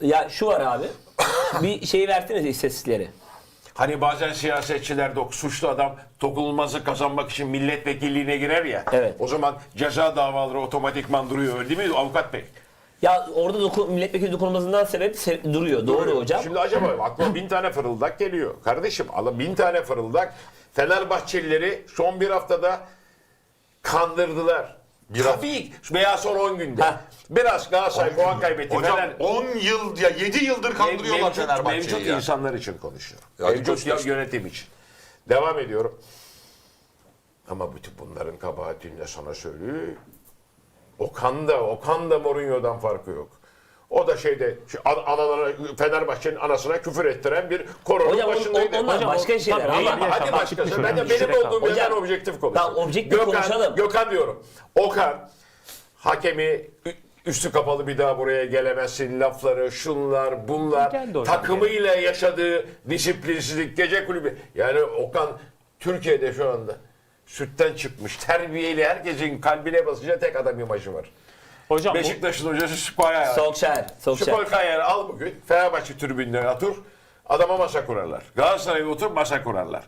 Ya şu var abi. bir şey verseniz istatistikleri. Hani bazen siyasetçiler de suçlu adam dokunulmazı kazanmak için milletvekilliğine girer ya. Evet. O zaman ceza davaları otomatikman duruyor öyle değil mi avukat bey? Ya orada doku, milletvekili dokunulmazından sebep se- duruyor. Doğru Duruyor. hocam. Şimdi acaba aklıma bin tane fırıldak geliyor. Kardeşim alın bin tane fırıldak. Fenerbahçelileri son bir haftada kandırdılar. Bir Tabii veya son 10 günde. Ha. Biraz Galatasaray puan kaybetti. Hocam Fener- 10 yıl ya 7 yıldır kandırıyorlar mevcut, Fenerbahçe'yi mevcut ya. insanlar için konuşuyorum. Ya mevcut göster. yönetim için. Devam ediyorum. Ama bütün bunların kabahatini de sana söylüyor. Okan da, Okan da Mourinho'dan farkı yok. O da şeyde şu an- analara, Fenerbahçe'nin anasına küfür ettiren bir koronun Hocam on- başındaydı. on- onlar Hocam, başka o- şeyler tabii, ama. Hadi Yaşam, başkası. çıkmış Ben de hocam. benim İşte olduğum yerden Hocam, objektif konuşuyorum. tamam, objektif konuşalım. Gökhan diyorum. Okan hakemi ü- üstü kapalı bir daha buraya gelemezsin lafları, şunlar, bunlar, Geldi hocam, takımıyla yaşadığı disiplinsizlik, gece kulübü. Yani Okan Türkiye'de şu anda sütten çıkmış, terbiyeli herkesin kalbine basınca tek adam imajı var. Hocam bu- Beşiktaş'ın hocası Spaya. Solskjaer. Solskjaer. Al bugün. Fenerbahçe tribününe otur. Adama masa kurarlar. Galatasaray'a otur masa kurarlar.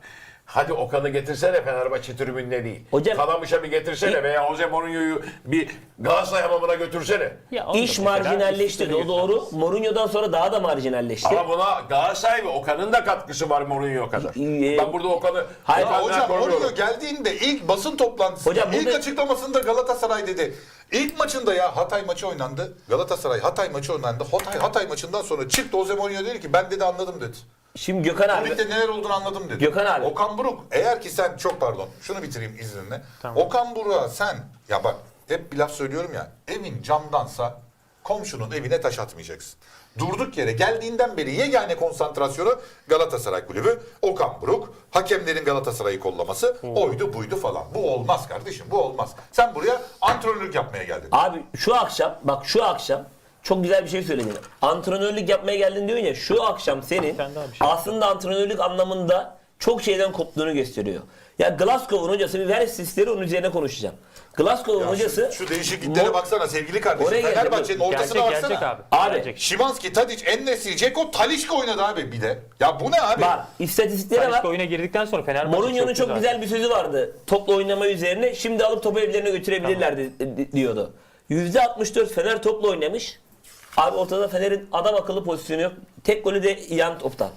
Hadi Okan'ı getirsene Fenerbahçe tribününe değil. Hocam- Kalamış'a bir getirsene veya Jose Mourinho'yu bir Galatasaray hamamına götürsene. Ya İş marjinalleşti. O doğru. Mourinho'dan sonra daha da marjinalleşti. Ama buna Galatasaray ve Okan'ın da katkısı var Mourinho kadar. Ee, ben burada Okan'ı Hayır, Ya Okan'dan hocam koruyorum. Mourinho geldiğinde ilk basın toplantısında, Hocam ilk burada- açıklamasında Galatasaray dedi. İlk maçında ya Hatay maçı oynandı. Galatasaray Hatay maçı oynandı. Hatay, Hatay maçından sonra çıktı Jose Mourinho dedi ki ben dedi anladım dedi. Şimdi Gökhan abi. ligde neler olduğunu anladım dedi. Gökhan abi. Okan Buruk eğer ki sen çok pardon şunu bitireyim izninle. Tamam. Okan Buruk'a sen ya bak hep bir laf söylüyorum ya evin camdansa komşunun evine taş atmayacaksın. Durduk yere geldiğinden beri yegane konsantrasyonu Galatasaray Kulübü, Okan Buruk, hakemlerin Galatasaray'ı kollaması, oydu buydu falan. Bu olmaz kardeşim bu olmaz. Sen buraya antrenörlük yapmaya geldin. Abi şu akşam bak şu akşam çok güzel bir şey söyledin. Antrenörlük yapmaya geldin diyorsun ya şu akşam senin şey- aslında antrenörlük anlamında çok şeyden koptuğunu gösteriyor. Ya Glasgow'un hocası bir ver sisleri onun üzerine konuşacağım. Glasgow'un Ya hocası şu, şu değişikliklere Mo- baksana sevgili kardeşim. Geldim. Fenerbahçe'nin ortasına Gelecek baksana. gelecek abi. Abi, Gelecek. Şimanski, Tadic, Ennesi, Ceko, Talişka oynadı abi bir de. Ya bu ne abi? Bak istatistiklere Talisca bak. oyuna girdikten sonra Fenerbahçe Mourinho'nun çok güzel bir sözü vardı. Topla oynama üzerine. Şimdi alıp topu evlerine götürebilirlerdi di- diyordu. %64 Fener topla oynamış. Abi ortada Fener'in adam akıllı pozisyonu yok. Tek golü de yan toptan.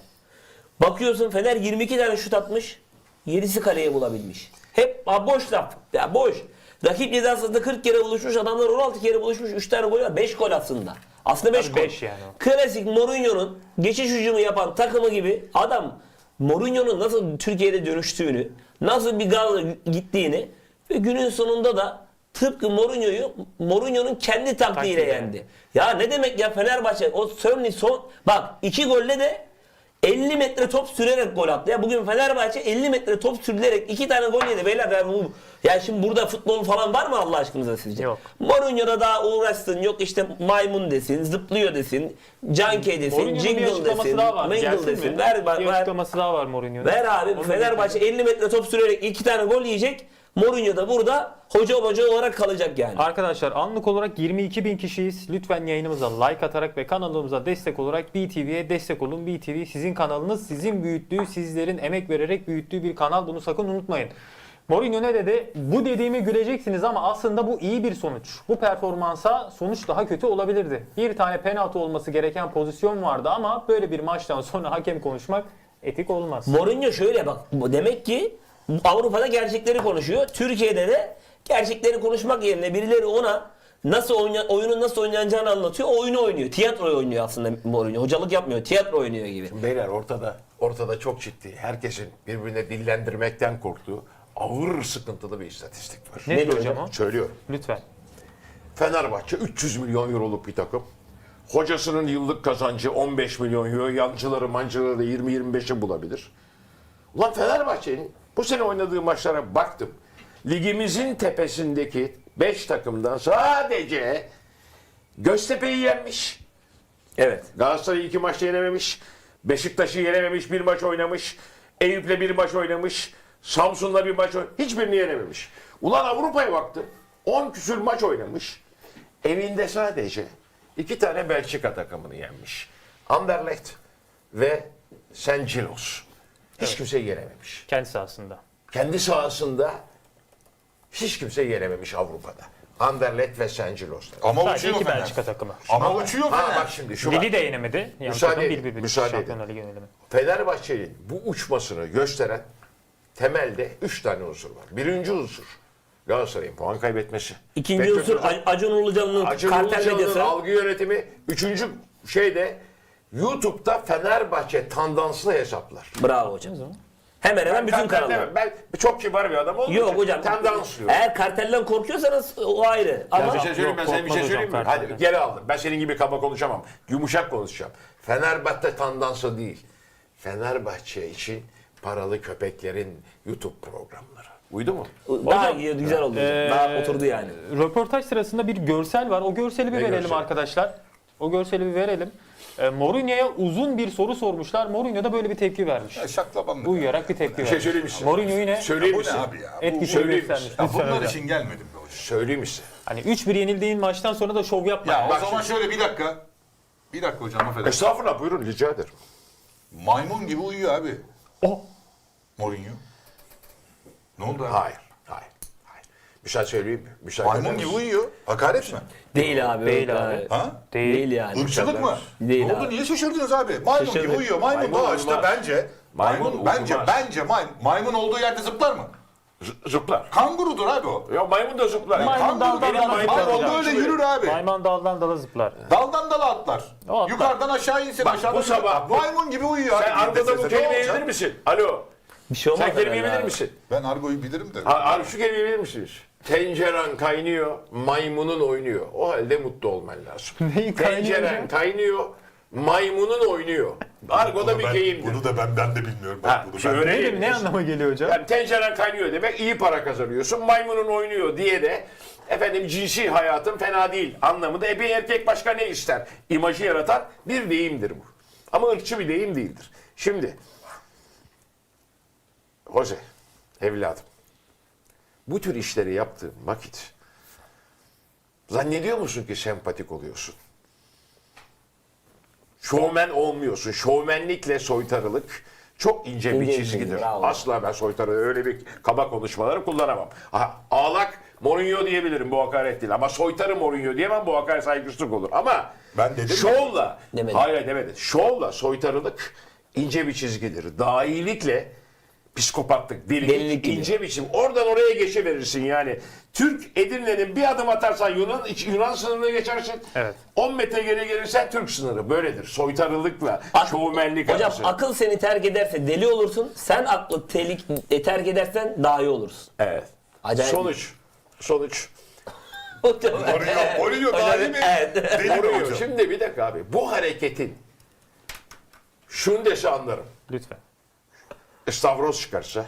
Bakıyorsun Fener 22 tane şut atmış. 7'si kaleye bulabilmiş. Hep ha, boş laf. Ya boş. Rakip ceza sahasında 40 kere buluşmuş. Adamlar 16 kere buluşmuş. 3 tane gol var. 5 gol aslında. Aslında 5 Tabii gol. beş yani. Klasik Mourinho'nun geçiş hücumu yapan takımı gibi adam Mourinho'nun nasıl Türkiye'de dönüştüğünü, nasıl bir gazla gittiğini ve günün sonunda da tıpkı Mourinho'yu Mourinho'nun kendi taktiğiyle yendi. Ya ne demek ya Fenerbahçe o Sörni son bak iki golle de 50 metre top sürerek gol attı. Ya bugün Fenerbahçe 50 metre top sürülerek iki tane gol yedi. Beyler ya bu ya şimdi burada futbol falan var mı Allah aşkınıza sizce? Yok. Mourinho'da daha uğraşsın. Yok işte maymun desin, zıplıyor desin, junkie desin, Mourinho'nun bir jingle açıklaması desin, daha var. mingle Gelsin desin. mi? Ver, ver, bir ver, açıklaması daha var Mourinho'nun. ver abi. Onu Fenerbahçe 50 metre top sürerek iki tane gol yiyecek. Mourinho da burada hoca hoca olarak kalacak yani. Arkadaşlar anlık olarak 22 bin kişiyiz. Lütfen yayınımıza like atarak ve kanalımıza destek olarak BTV'ye destek olun. BTV sizin kanalınız, sizin büyüttüğü, sizlerin emek vererek büyüttüğü bir kanal. Bunu sakın unutmayın. Mourinho ne dedi? Bu dediğimi güleceksiniz ama aslında bu iyi bir sonuç. Bu performansa sonuç daha kötü olabilirdi. Bir tane penaltı olması gereken pozisyon vardı ama böyle bir maçtan sonra hakem konuşmak etik olmaz. Mourinho şöyle bak demek ki Avrupa'da gerçekleri konuşuyor. Türkiye'de de gerçekleri konuşmak yerine birileri ona nasıl oyna, oyunun nasıl oynanacağını anlatıyor. O oyunu oynuyor. Tiyatro oynuyor aslında Mourinho. Hocalık yapmıyor. Tiyatro oynuyor gibi. Beyler ortada ortada çok ciddi. Herkesin birbirine dillendirmekten korktuğu ağır sıkıntılı bir istatistik var. Ne diyor hocam o? Söylüyorum. Lütfen. Fenerbahçe 300 milyon euroluk bir takım. Hocasının yıllık kazancı 15 milyon euro. Yancıları mancıları da 20-25'i bulabilir. Ulan Fenerbahçe'nin bu sene oynadığı maçlara baktım. Ligimizin tepesindeki 5 takımdan sadece Göztepe'yi yenmiş. Evet. Galatasaray'ı iki maçta yenememiş. Beşiktaş'ı yenememiş. Bir maç oynamış. Eyüp'le bir maç oynamış. Samsun'la bir maç oynamış. Hiçbirini yenememiş. Ulan Avrupa'ya baktı. 10 küsür maç oynamış. Evinde sadece iki tane Belçika takımını yenmiş. Anderlecht ve St. Hiç kimse yenememiş. Kendi sahasında. Kendi sahasında hiç kimse yenememiş Avrupa'da. Anderlecht ve St. Gilloes'ta. Ama Sadece uçuyor iki Fener. Belçika takımı. Ama uçuyor Ha Fener. bak şimdi şu var. Lili de yenemedi. Yani Müsaade takım edin, 1-1 bitti. müsaade edin. Şampiyonlar Ligi yönelimi. Fenerbahçe'nin bu uçmasını gösteren temelde üç tane unsur var. Birinci unsur Galatasaray'ın puan kaybetmesi. İkinci Beşiktaş'ın- unsur Ac- Acun Ilıcalı'nın Acun kartel Ilıcalı'nın medyası. algı yönetimi. Üçüncü şey de YouTube'da Fenerbahçe tandanslı hesaplar. Bravo hocam. Hemen hemen bütün Kartel kanallar. demem. Ben çok kibar bir adam olduğum Yok için hocam. Tendans diyorum. Eğer kartelden korkuyorsanız o ayrı. Ya Ama bir şey söyleyeyim ben Yok, sana bir şey korkmaz söyleyeyim mi? hocam Hadi geri aldım. Ben senin gibi kaba konuşamam. Yumuşak konuşacağım. Fenerbahçe tandansı değil. Fenerbahçe için paralı köpeklerin YouTube programları. Uydu mu? daha Hocam, iyi, güzel oldu. hocam. Ee, daha oturdu yani. Röportaj sırasında bir görsel var. O görseli bir Ne verelim görseli? arkadaşlar. O görseli bir verelim. E, Mourinho'ya uzun bir soru sormuşlar. Mourinho da böyle bir tepki vermiş. Ya şaklabanlık. Uyuyarak bir tepki şey vermiş. mi size? Mourinho yine Söyleyeyim Bu ne abi ya? Bu, etkisini söyleyeyim göstermiş. size. ya Lütfen bunlar hocam. için gelmedim be hocam. Söyleyeyim size? Hani 3-1 yenildiğin maçtan sonra da şov yapma. Ya o bak zaman şöyle bir dakika. Bir dakika hocam affedersin. Estağfurullah buyurun rica ederim. Maymun gibi uyuyor abi. Oh. Mourinho. Ne oldu abi? Hayır. Müsaade söyleyeyim mi? Müsaade Maymun gibi uyuyor. Hakaret mi? Değil abi. Değil abi. Ha? Değil. Değil yani. Irkçılık mı? Değil ne oldu? abi. Niye şaşırdınız abi? Maymun gibi Şaşırdık. uyuyor. Maymun, Maymun doğaçta uyumaz. bence. Maymun, Maymun bence uyumaz. bence maymun, maymun olduğu yerde zıplar mı? Z- zıplar. Kangurudur abi o. Ya maymun da zıplar. Maymun Kanguru daldan benim dala maymun hocam. öyle yürür abi. Mayman daldan dala zıplar. Daldan dala atlar. O atlar. Yukarıdan aşağı insin Bak, aşağıdan bu sabah- maymun gibi uyuyor. Sen abi. Argo'da bu Ne kelimeyi olacak? bilir misin? Alo. Bir şey olmaz. Sen kelimeyi herhalde bilir abi. misin? Ben argoyu bilirim de. Ha, abi şu kelimeyi bilir misiniz? Tenceren kaynıyor, maymunun oynuyor. O halde mutlu olman lazım. Kaynıyor Tenceren hocam? kaynıyor, maymunun oynuyor. Argo'da bir deyimdir. Bunu da ben ben de bilmiyorum. Bak, Ha, bunu şimdi ben öyle- Ne ne anlama geliyor hocam? Yani tenceren kaynıyor demek iyi para kazanıyorsun. Maymunun oynuyor diye de efendim cinsi hayatın fena değil anlamında. E bir erkek başka ne ister? İmajı yaratan bir deyimdir bu. Ama ırkçı bir deyim değildir. Şimdi Jose evladım bu tür işleri yaptığın vakit zannediyor musun ki sempatik oluyorsun? Şovmen olmuyorsun. Şovmenlikle soytarılık çok ince bir çizgidir. bravo. Asla ben soytarı öyle bir kaba konuşmaları kullanamam. Ha, ağlak Mourinho diyebilirim bu hakaret değil ama soytarı Mourinho diyemem bu hakaret saygısızlık olur. Ama Ben dedim şovla, Demedim. hayır hayır demedin. Şovla soytarılık ince bir çizgidir. Dahilikle psikopatlık, delilik, Delilik gibi. ince biçim. Oradan oraya geçeverirsin yani. Türk Edirne'nin bir adım atarsan Yunan iç- Yunan sınırına geçersin. Evet. 10 metre geri gelirsen Türk sınırı. Böyledir. Soytarılıkla, Ak- şovmenlik Hocam arası. akıl seni terk ederse deli olursun. Sen aklı telik, e, terk edersen daha iyi olursun. Evet. Acayip. Sonuç. Sonuç. Hocam, Mourinho Hocam, daha iyi mi? evet. Deli mi Mourinho. hocam? Şimdi bir dakika abi. Bu hareketin şunu dese anlarım. Lütfen. Stavros çıkarsa,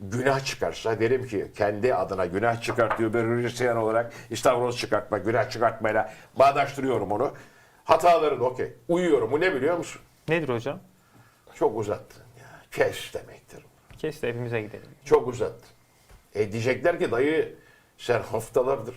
günah çıkarsa derim ki kendi adına günah çıkartıyor bir Hristiyan olarak Stavros çıkartma, günah çıkartmayla bağdaştırıyorum onu. Hataların okey. Uyuyorum. Bu ne biliyor musun? Nedir hocam? Çok uzattın ya. Kes demektir. Kes de evimize gidelim. Çok uzattın. E diyecekler ki dayı sen haftalardır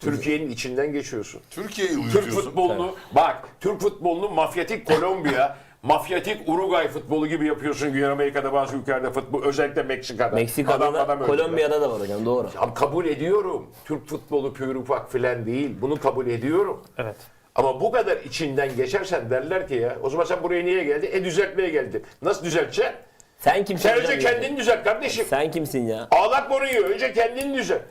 Türkiye'nin içinden geçiyorsun. Türkiye'yi Türk uyutuyorsun. futbolunu bak Türk futbolunu mafyatik Kolombiya, mafyatik Uruguay futbolu gibi yapıyorsun Güney Amerika'da bazı ülkelerde futbol özellikle Meksika'da. Meksika'da Adam da adam. Kolombiya'da da var hocam doğru. Ya kabul ediyorum. Türk futbolu pür ufak filan değil. Bunu kabul ediyorum. Evet. Ama bu kadar içinden geçersen derler ki ya o zaman sen buraya niye geldin? E düzeltmeye geldin. Nasıl düzelteceksin? Sen kimsin Sen önce kendini düzelt kardeşim. Sen kimsin ya? Ağlak Mourinho önce kendini düzelt.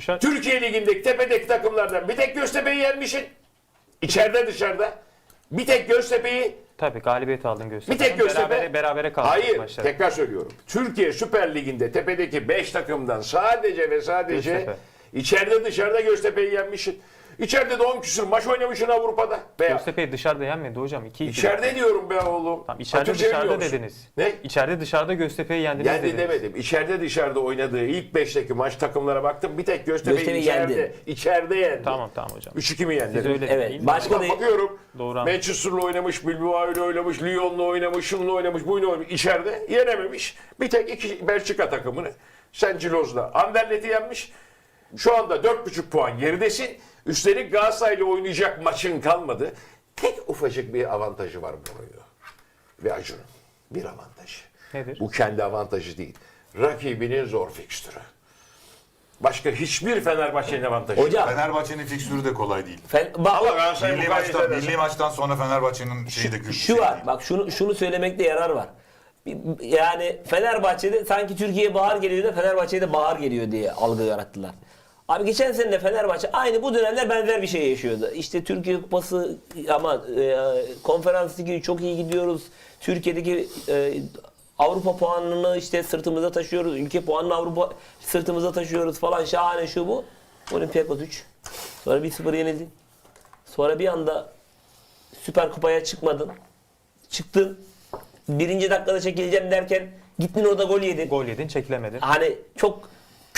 Şey... Türkiye Ligi'ndeki tepedeki takımlardan bir tek Göztepe'yi yenmişsin. İçeride dışarıda. Bir tek Göztepe'yi Tabii galibiyet aldın Göztepe. Bir tek Göztepe. Berabere, berabere kaldı Hayır, maçlar. tekrar söylüyorum. Türkiye Süper Ligi'nde tepedeki 5 takımdan sadece ve sadece Göztepe. içeride dışarıda Göztepe'yi yenmişsin. İçeride de 10 küsur maç oynamışsın Avrupa'da. Veya Göztepe'yi dışarıda yenmedi hocam. 2-2. içeride diyorum be oğlum. Tamam, içeride Hatırlıyor dışarıda dediniz. Ne? İçeride dışarıda Göztepe'yi yendiniz Yendi dediniz. demedim. İçeride dışarıda oynadığı ilk 5'teki maç takımlara baktım. Bir tek Göztepe'yi Göztepe içeride, yendi. içeride yendi. Tamam tamam hocam. 3-2 mi yendi? Siz öyle Evet, deyin. başka da bakıyorum. Doğru anladım. Manchester'la oynamış, Bilbao'yla oynamış, Lyon'la oynamış, şunla oynamış, buyla oynamış. İçeride yenememiş. Bir tek iki Belçika takımını St. Gilloes'la Anderlet'i yenmiş. Şu anda 4,5 puan geridesin. Üstelik Galatasaray'la oynayacak maçın kalmadı. Tek ufacık bir avantajı var Mourinho. Ve Acun'un. Bir avantajı. Nedir? Bu kendi avantajı değil. Rakibinin zor fikstürü. Başka hiçbir Fenerbahçe'nin avantajı yok. Hocam Fenerbahçe'nin fikstürü de kolay değil. fen, bak, Ama Galatasaray Milli maçtan, milli maçtan sonra Fenerbahçe'nin şeyi de kötü. şu var. Bak şunu şunu söylemekte yarar var. Yani Fenerbahçe'de sanki Türkiye'ye bahar geliyor da Fenerbahçe'ye de bahar geliyor diye algı yarattılar. Abi geçen sene de Fenerbahçe aynı bu dönemler benzer bir şey yaşıyordu. İşte Türkiye Kupası ama e, konferans ligi çok iyi gidiyoruz. Türkiye'deki e, Avrupa puanını işte sırtımıza taşıyoruz. Ülke puanını Avrupa sırtımıza taşıyoruz falan şahane şu bu. Olympiakos 3. Sonra 1-0 yenildin. Sonra bir anda Süper Kupa'ya çıkmadın. Çıktın. Birinci dakikada çekileceğim derken gittin orada gol yedin. Gol yedin çekilemedin. Hani çok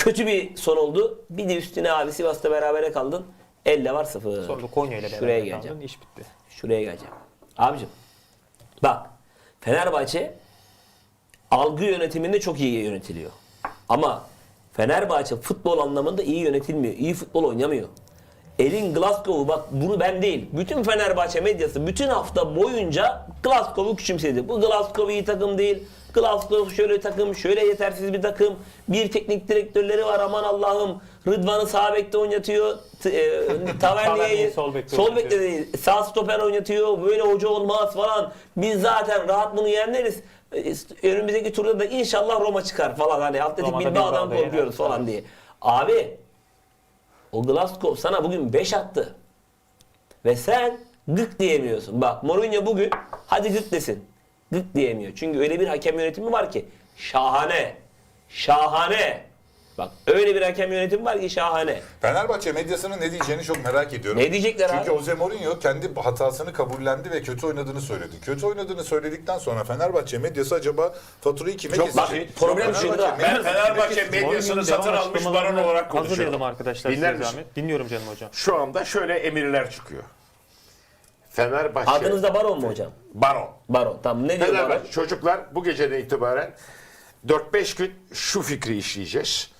kötü bir son oldu. Bir de üstüne abi Sivas'ta berabere kaldın. Elle var sıfır. Sonra Konya ile Şuraya beraber geleceğim. kaldın iş bitti. Şuraya geleceğim. Abicim bak Fenerbahçe algı yönetiminde çok iyi yönetiliyor. Ama Fenerbahçe futbol anlamında iyi yönetilmiyor. İyi futbol oynamıyor. Elin Glasgow'u bak bunu ben değil. Bütün Fenerbahçe medyası bütün hafta boyunca Glasgow'u küçümsedi. Bu Glasgow iyi takım değil. Glasgow şöyle takım, şöyle yetersiz bir takım. Bir teknik direktörleri var aman Allah'ım. Rıdvan'ı sağ bekte oynatıyor. E, Taverniye'yi sol bekte sol oynatıyor. bekte değil. Sağ stoper oynatıyor. Böyle hoca olmaz falan. Biz zaten rahat bunu yeneriz. E, Önümüzdeki turda da inşallah Roma çıkar falan. Hani Atletik Bilbao'dan Bilbao'da korkuyoruz falan diye. Abi o Glasgow sana bugün 5 attı. Ve sen gık diyemiyorsun. Bak Mourinho bugün hadi gık desin. Gık diyemiyor. Çünkü öyle bir hakem yönetimi var ki şahane. Şahane. Bak öyle bir hakem yönetimi var ki şahane. Fenerbahçe medyasının ne diyeceğini çok merak ediyorum. Ne diyecekler Çünkü abi? Jose Mourinho kendi hatasını kabullendi ve kötü oynadığını söyledi. Kötü oynadığını söyledikten sonra Fenerbahçe medyası acaba faturayı kime Çok kesecek? bak, problem şurada. Ben Fenerbahçe medyasını satın almış baron olarak konuşuyorum. Hazırlayalım arkadaşlar Dinler misin? Dinliyorum canım hocam. Şu anda şöyle emirler çıkıyor. Fenerbahçe Adınızda Baron mu hocam? baron. Baron. Tamam ne diyor Baron? Çocuklar bu geceden itibaren 4-5 gün şu fikri işleyeceğiz.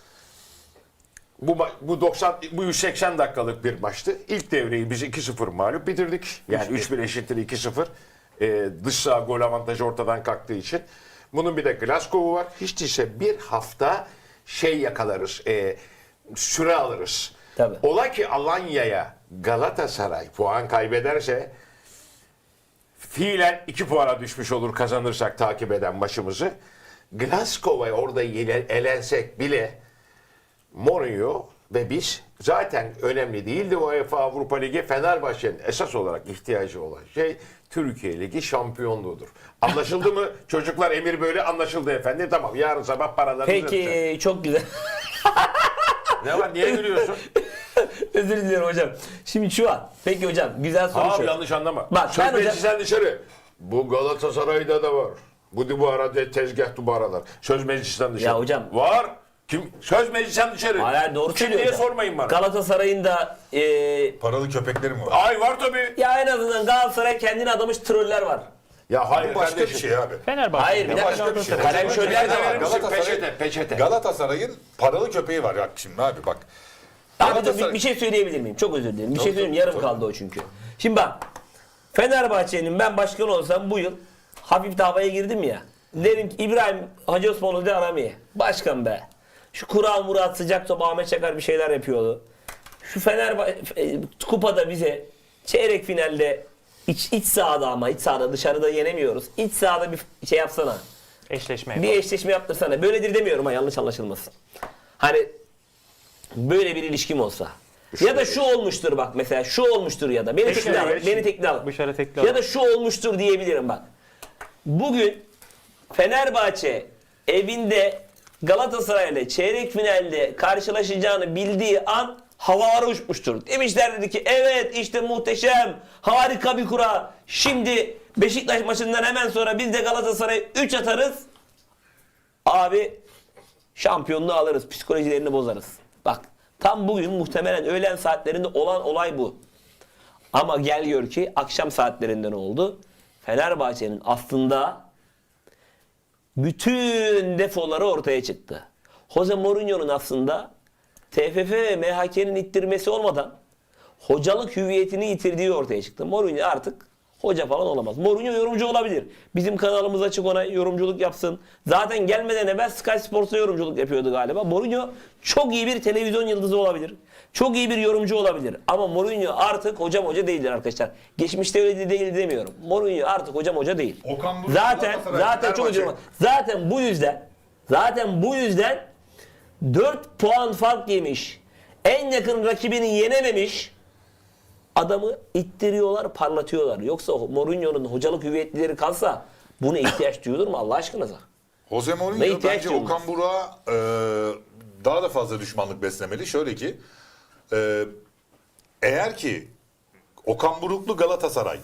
Bu bu 90 bu 180 dakikalık bir maçtı. İlk devreyi biz 2-0 mağlup bitirdik. Yani 3-1 eşittir 2-0. Ee, dış saha gol avantajı ortadan kalktığı için. Bunun bir de Glasgow'u var. Hiç değilse bir hafta şey yakalarız. E, süre alırız. Tabii. Ola ki Alanya'ya Galatasaray puan kaybederse fiilen 2 puana düşmüş olur kazanırsak takip eden maçımızı. Glasgow'a orada yine elensek bile Mourinho ve biz zaten önemli değildi UEFA Avrupa Ligi. Fenerbahçe'nin esas olarak ihtiyacı olan şey Türkiye Ligi şampiyonluğudur. Anlaşıldı mı? Çocuklar emir böyle anlaşıldı efendim. Tamam yarın sabah paralarınızı öpeceğim. Peki çok güzel. Ne var? Niye gülüyorsun? Özür diliyorum hocam. Şimdi şu an. Peki hocam güzel soru Abi şu. yanlış anlama. Bak, Söz ben hocam- meclisinden dışarı. Bu Galatasaray'da da var. Bu bu arada tezgah bu aralar. Söz meclisinden dışarı. Ya hocam- Var. Kim? Söz meclisinden dışarı. Hayır doğru Kim söylüyor diye hocam. sormayın bana. Galatasaray'ın da e, Paralı köpekleri mi var? Ay var tabii. ya en azından Galatasaray kendini adamış troller var. Ya hayır Bu başka bir kardeşim. şey abi. Fenerbahçe. Hayır, bir dakika. Başka bir şey. Kalem şöyle de var. Galatasaray- Peçete, peçete. Galatasaray'ın paralı köpeği var ya şimdi abi bak. Abi dur, Galatasaray- bir, bir şey söyleyebilir miyim? Çok özür dilerim. Bir şey söyleyeyim. Yarım kaldı o çünkü. Şimdi bak. Fenerbahçe'nin ben başkan olsam bu yıl hafif de havaya girdim ya. Derim ki İbrahim Hacı Osmanlı de aramaya. Başkan be. Şu Kural Murat sıcak top Ahmet Çakar bir şeyler yapıyordu. Şu Fenerbahçe kupada bize çeyrek finalde iç, iç sahada ama iç sahada dışarıda yenemiyoruz. İç sahada bir şey yapsana. Eşleşme Bir yapalım. eşleşme yaptırsana. Böyledir demiyorum ha yanlış anlaşılmasın. Hani böyle bir ilişkim olsa. Ya da şu olmuştur bak mesela şu olmuştur ya da beni tekli al. Beni tekli al. Dışarı tekli Ya da şu olmuştur diyebilirim bak. Bugün Fenerbahçe evinde Galatasaray ile çeyrek finalde karşılaşacağını bildiği an havalara uçmuştur. Demişler dedi ki evet işte muhteşem harika bir kura. Şimdi Beşiktaş maçından hemen sonra biz de Galatasaray'a 3 atarız. Abi şampiyonluğu alırız. Psikolojilerini bozarız. Bak tam bugün muhtemelen öğlen saatlerinde olan olay bu. Ama gel gör ki akşam saatlerinden oldu. Fenerbahçe'nin aslında bütün defoları ortaya çıktı. Jose Mourinho'nun aslında TFF ve MHK'nin ittirmesi olmadan hocalık hüviyetini yitirdiği ortaya çıktı. Mourinho artık hoca falan olamaz. Mourinho yorumcu olabilir. Bizim kanalımız açık ona yorumculuk yapsın. Zaten gelmeden evvel Sky Sports'ta yorumculuk yapıyordu galiba. Mourinho çok iyi bir televizyon yıldızı olabilir. Çok iyi bir yorumcu olabilir. Ama Mourinho artık hocam hoca değildir arkadaşlar. Geçmişte öyle değil demiyorum. Mourinho artık hocam hoca değil. Okan Buruk, zaten zaten çok üzülüyorum. Zaten bu yüzden zaten bu yüzden 4 puan fark yemiş. En yakın rakibini yenememiş. Adamı ittiriyorlar, parlatıyorlar. Yoksa Mourinho'nun hocalık hüviyetleri kalsa buna ihtiyaç duyulur mu Allah aşkınıza? Jose Ne Mourinho ihtiyaç bence duyulmaz? Okan Buruk'a e, daha da fazla düşmanlık beslemeli. Şöyle ki e, eğer ki Okan Buruklu Galatasaray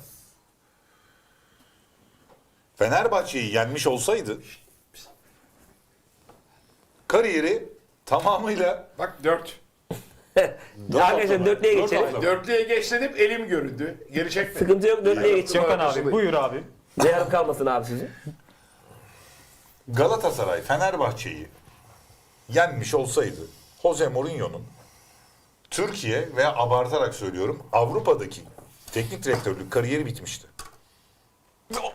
Fenerbahçe'yi yenmiş olsaydı kariyeri tamamıyla Bak 4. Arkadaşlar dörtlüye Dört geçelim. Dörtlüye geç dedim elim göründü. Geri çekme. Sıkıntı yok dörtlüye geçelim. Gökhan abi buyur abi. Ne yarım kalmasın abi sizin? Galatasaray Fenerbahçe'yi yenmiş olsaydı Jose Mourinho'nun Türkiye veya abartarak söylüyorum Avrupa'daki teknik direktörlük kariyeri bitmişti.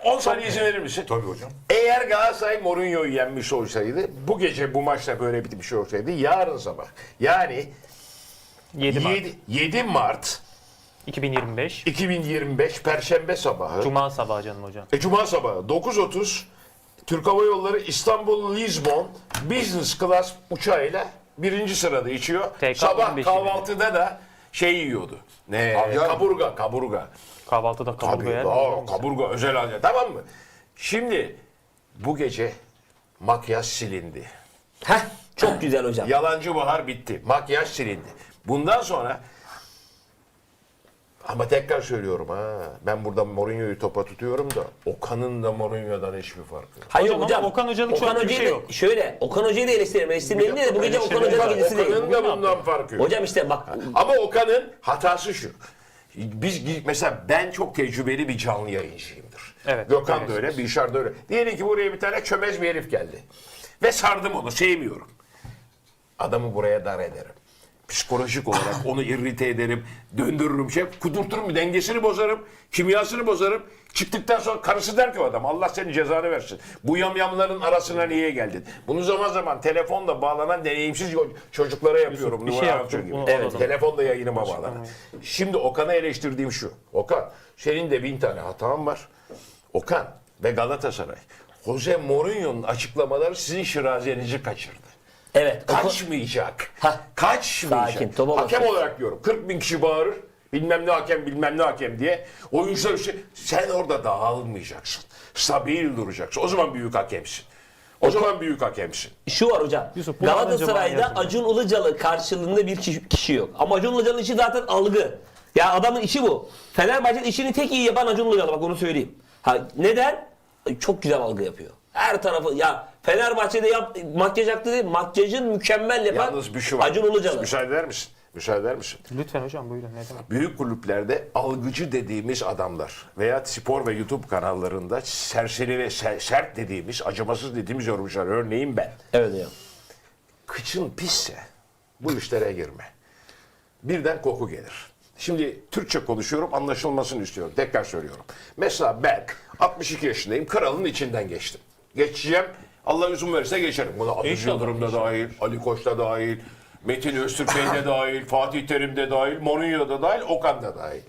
10 saniye izin verir misin? Tabii hocam. Eğer Galatasaray Mourinho'yu yenmiş olsaydı, bu gece bu maçta böyle bitmiş olsaydı, yarın sabah yani 7 Mart 7, 7 Mart 2025. 2025 Perşembe sabahı, Cuma sabahı canım hocam. e, Cuma sabahı 9.30 Türk Hava Yolları İstanbul Lisbon Business Class uçağıyla birinci sırada içiyor. TK Sabah 15 kahvaltıda da şey yiyordu. Ne? Mı? kaburga, kaburga. Kahvaltıda kaburga Tabii. yer mi? aa, kaburga özel halde. Tamam mı? Şimdi bu gece makyaj silindi. Heh, çok güzel hocam. Yalancı bahar bitti. Makyaj silindi. Bundan sonra ama tekrar söylüyorum ha. Ben burada Mourinho'yu topa tutuyorum da Okan'ın da Mourinho'dan hiçbir farkı yok. Hayır Hocam ama Okan Hoca'nın çok bir Hoca'yı şey yok. Şöyle Okan Hoca'yı da eleştirelim. Eleştirmeyelim de bu gece Okan. Hoca'nın gecesi değil. Okan'ın da bundan farkı yok. Hocam işte bak Ama Okan'ın hatası şu. Biz mesela ben çok tecrübeli bir canlı yayıncıyımdır. Evet, Gökhan da öyle, Bişar da öyle. Diyelim ki buraya bir tane çömez bir herif geldi. Ve sardım onu, sevmiyorum. Adamı buraya dar ederim. Psikolojik olarak onu irrite ederim, döndürürüm, şey, kudurturum, dengesini bozarım, kimyasını bozarım. Çıktıktan sonra karısı der ki o adam, Allah senin cezanı versin. Bu yamyamların arasına niye geldin? Bunu zaman zaman telefonla bağlanan deneyimsiz çocuklara yapıyorum. bir şey yaptım, gibi. Evet, anladım. telefonla yayınıma bağlanan. Şimdi Okan'a eleştirdiğim şu. Okan, senin de bin tane hatan var. Okan ve Galatasaray. Jose Mourinho'nun açıklamaları sizin şirazenizi kaçırdı. Evet. Kaçmayacak. Hah. Kaçmayacak. Sakin, topa hakem basın. olarak diyorum. 40 bin kişi bağırır. Bilmem ne hakem, bilmem ne hakem diye. Oyuncular işte sen orada dağılmayacaksın. Stabil duracaksın. O zaman büyük hakemsin. O zaman büyük hakemsin. Şu var hocam. Yusuf, Galatasaray'da. Acun Ilıcalı karşılığında bir kişi, kişi yok. Ama Acun Ilıcalı'nın işi zaten algı. Ya adamın işi bu. Fenerbahçe'nin işini tek iyi yapan Acun Ilıcalı bak onu söyleyeyim. Ha, neden? Çok güzel algı yapıyor. Her tarafı ya Fenerbahçe'de yap, makyaj hakkı değil makyajın mükemmel yapan Yalnız bir şey var. Acun Ilıcalı. Müsaade eder misin? Müsaade eder misin? Lütfen hocam buyurun ne demek. Büyük kulüplerde algıcı dediğimiz adamlar veya spor ve YouTube kanallarında serseri ve ser- sert dediğimiz, acımasız dediğimiz yorumcular. Örneğin ben. Evet hocam. kıçın pisse bu işlere girme. Birden koku gelir. Şimdi Türkçe konuşuyorum anlaşılmasını istiyorum. Tekrar söylüyorum. Mesela ben 62 yaşındayım. Kralın içinden geçtim. Geçeceğim. Allah uzun verirse geçerim. Buna Aziz İnşallah, Yıldırım da dahil, Ali Koç da dahil, Metin Öztürk Bey de dahil, Fatih Terim de dahil, Mourinho da dahil, Okan da dahil.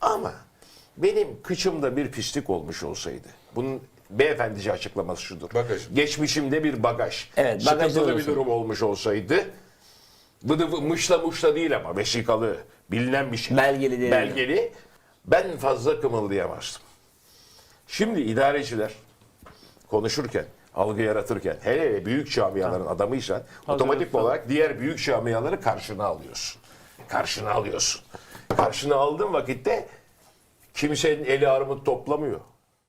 Ama benim kıçımda bir pislik olmuş olsaydı, bunun beyefendice açıklaması şudur. Bagaj. Geçmişimde bir bagaj. Evet, Sıkıntılı bir olsun. durum olmuş olsaydı, bıdı bı- mışla muşla değil ama vesikalı, bilinen bir şey. Belgeli değil. Belgeli. Ben fazla kımıldayamazdım. Şimdi idareciler konuşurken, algı yaratırken, hele hele büyük camiaların adamıysan, otomatik olarak diğer büyük camiaları karşına alıyorsun. Karşına alıyorsun. Karşına aldığın vakitte kimsenin eli armut toplamıyor.